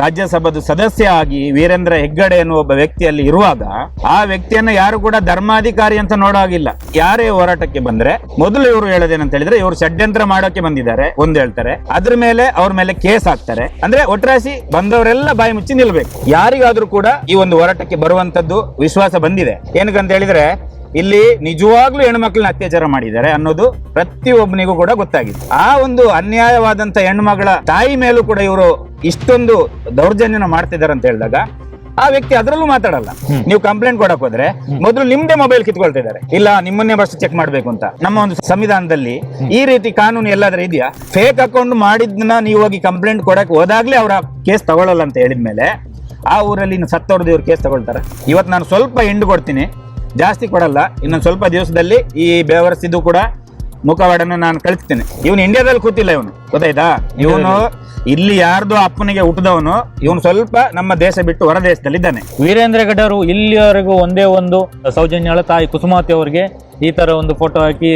ರಾಜ್ಯಸಭಾದ ಸದಸ್ಯ ಆಗಿ ವೀರೇಂದ್ರ ಹೆಗ್ಗಡೆ ಎನ್ನುವ ಒಬ್ಬ ವ್ಯಕ್ತಿಯಲ್ಲಿ ಇರುವಾಗ ಆ ವ್ಯಕ್ತಿಯನ್ನ ಯಾರು ಕೂಡ ಧರ್ಮಾಧಿಕಾರಿ ಅಂತ ನೋಡೋಗಿಲ್ಲ ಯಾರೇ ಹೋರಾಟಕ್ಕೆ ಬಂದ್ರೆ ಮೊದಲು ಇವರು ಹೇಳೋದೇನಂತ ಹೇಳಿದ್ರೆ ಇವರು ಷಡ್ಯಂತ್ರ ಮಾಡೋಕೆ ಬಂದಿದ್ದಾರೆ ಒಂದು ಹೇಳ್ತಾರೆ. ಅದ್ರ ಮೇಲೆ ಅವ್ರ ಮೇಲೆ ಕೇಸ್ ಹಾಕ್ತಾರೆ. ಅಂದ್ರೆ ಒಟ್ರಾಸಿ ಬಂದವರೆಲ್ಲ ಬಾಯಿ ಮುಚ್ಚಿ ನಿಲ್ಬೇಕು. ಯಾರಿಗಾದ್ರೂ ಕೂಡ ಈ ಒಂದು ಹೋರಾಟಕ್ಕೆ ಬರುವಂತದ್ದು ವಿಶ್ವಾಸ ಬಂದಿದೆ. ಏನಕ್ಕಂತ ಹೇಳಿದ್ರೆ ಇಲ್ಲಿ ನಿಜವಾಗ್ಲೂ ಹೆಣ್ಮಕ್ಳನ್ನ ಅತ್ಯಾಚಾರ ಮಾಡಿದ್ದಾರೆ ಅನ್ನೋದು ಪ್ರತಿಯೊಬ್ಬನಿಗೂ ಕೂಡ ಗೊತ್ತಾಗಿದೆ. ಆ ಒಂದು ಅನ್ಯಾಯವಾದಂತ ಹೆಣ್ಮಗಳ ತಾಯಿ ಮೇಲೂ ಕೂಡ ಇವರು ಇಷ್ಟೊಂದು ದೌರ್ಜನ್ಯನ ಮಾಡ್ತಿದ್ದಾರೆ ಅಂತ ಹೇಳಿದಾಗ ಆ ವ್ಯಕ್ತಿ ಅದರಲ್ಲೂ ಮಾತಾಡಲ್ಲ. ನೀವು ಕಂಪ್ಲೇಂಟ್ ಕೊಡಕ್ ಹೋದ್ರೆ ಮೊದಲು ನಿಮ್ದೇ ಮೊಬೈಲ್ ಕಿತ್ಕೊಳ್ತಾ ಇದ್ದಾರೆ ಇಲ್ಲ ನಿಮ್ಮನ್ನೇ ಫಸ್ಟ್ ಚೆಕ್ ಮಾಡ್ಬೇಕು ಅಂತ. ನಮ್ಮ ಒಂದು ಸಂವಿಧಾನದಲ್ಲಿ ಈ ರೀತಿ ಕಾನೂನು ಎಲ್ಲಾದ್ರೂ ಇದೆಯಾ? ಫೇಕ್ ಅಕೌಂಟ್ ಮಾಡಿದ್ನ ನೀವು ಹೋಗಿ ಕಂಪ್ಲೇಂಟ್ ಕೊಡಕ್ ಹೋದಾಗ್ಲೇ ಅವರ ಕೇಸ್ ತಗೊಳ್ಳಲ್ಲ ಅಂತ ಹೇಳಿದ್ಮೇಲೆ ಆ ಊರಲ್ಲಿ ಇನ್ನು ಸತ್ತವ್ರದ್ದು ಇವ್ರು ಕೇಸ್ ತಗೊಳ್ತಾರೆ. ಇವತ್ತು ನಾನು ಸ್ವಲ್ಪ ಹಿಂಡು ಕೊಡ್ತೀನಿ. ಜಾಸ್ತಿ ಕೊಡಲ್ಲ. ಇನ್ನೊಂದು ಸ್ವಲ್ಪ ದಿವಸದಲ್ಲಿ ಈ ಬೇವರ್ಸಿದ್ದು ಕೂಡ ಮುಖವಾಡನ್ನು ನಾನು ಕಳಿಸ್ತೇನೆ. ಇವನು ಇಂಡಿಯಾದಲ್ಲಿ ಕೂತಿಲ್ಲ ಇವನು. ಗೊತ್ತಾಯ್ತಾ? ಇವನು ಇಲ್ಲಿ ಯಾರ್ದು ಅಪ್ಪನಿಗೆ ಹುಟ್ಟಿದವನು. ಇವನು ಸ್ವಲ್ಪ ನಮ್ಮ ದೇಶ ಬಿಟ್ಟು ಹೊರ ದೇಶದಲ್ಲಿ ಇದ್ದಾನೆ. ವೀರೇಂದ್ರ ಗಡ್ಡರು ಇಲ್ಲಿಯವರೆಗೂ ಒಂದೇ ಒಂದು ಸೌಜನ್ಯಳ ತಾಯಿ ಕುಸುಮಾವತಿ ಅವರಿಗೆ ಈ ತರ ಒಂದು ಫೋಟೋ ಹಾಕಿ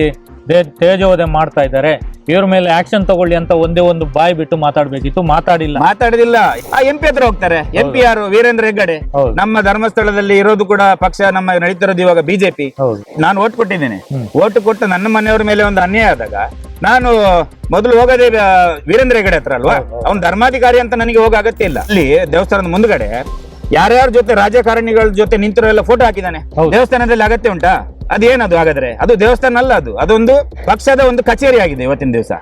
ದೇ- ತೇಜೋವಧೆ ಮಾಡ್ತಾ ಇದ್ದಾರೆ. ಇವ್ರ ಮೇಲೆ ಆಕ್ಷನ್ ತಗೊಳ್ಳಿ ಅಂತ ಒಂದೇ ಒಂದು ಬಾಯಿ ಬಿಟ್ಟು ಮಾತಾಡ್ಬೇಕಿತ್ತು. ಮಾತಾಡಿಲ್ಲ. ಮಾತಾಡುದಿಲ್ಲ. ಆ ಎಂ ಪಿ ಹತ್ರ ಹೋಗ್ತಾರೆ. ಎಂ ಪಿ ಯಾರು? ವೀರೇಂದ್ರ ಹೆಗ್ಗಡೆ. ಹೌದು. ನಮ್ಮ ಧರ್ಮಸ್ಥಳದಲ್ಲಿ ಇರೋದು ಕೂಡ ಪಕ್ಷ ನಮ್ಮ ನಡೀತಿರೋದು ಇವಾಗ ಬಿಜೆಪಿ. ಹೌದು. ನಾನು ಓಟ್ ಕೊಟ್ಟಿದ್ದೇನೆ. ಓಟ್ ಕೊಟ್ಟು ನನ್ನ ಮನೆಯವರ ಮೇಲೆ ಒಂದು ಅನ್ಯಾಯ ಆದಾಗ ನಾನು ಮೊದಲು ಹೋಗೋದೇ ಆ, ವೀರೇಂದ್ರ ಹೆಗ್ಗಡೆ ಹತ್ರ ಅಲ್ವಾ? ಅವ್ನು ಧರ್ಮಾಧಿಕಾರಿ ಅಂತ ನನಗೆ ಹೋಗೋ ಅಗತ್ಯ ಇಲ್ಲ. ಅಲ್ಲಿ ದೇವಸ್ಥಾನದ ಮುಂದ್ಗಡೆ ಯಾರ್ಯಾರ ಜೊತೆ ರಾಜಕಾರಣಿಗಳ ಜೊತೆ ನಿಂತಿರೋ ಎಲ್ಲ ಫೋಟೋ ಹಾಕಿದ್ದಾನೆ. ದೇವಸ್ಥಾನದಲ್ಲಿ ಅಗತ್ಯ ಉಂಟಾ? ಅದೇನದು ಹಾಗಾದ್ರೆ? ಅದು ದೇವಸ್ಥಾನ ಅಲ್ಲ ಅದು. ಅದೊಂದು ಪಕ್ಷದ ಒಂದು ಕಚೇರಿ ಆಗಿದೆ ಇವತ್ತಿನ ದಿವಸ.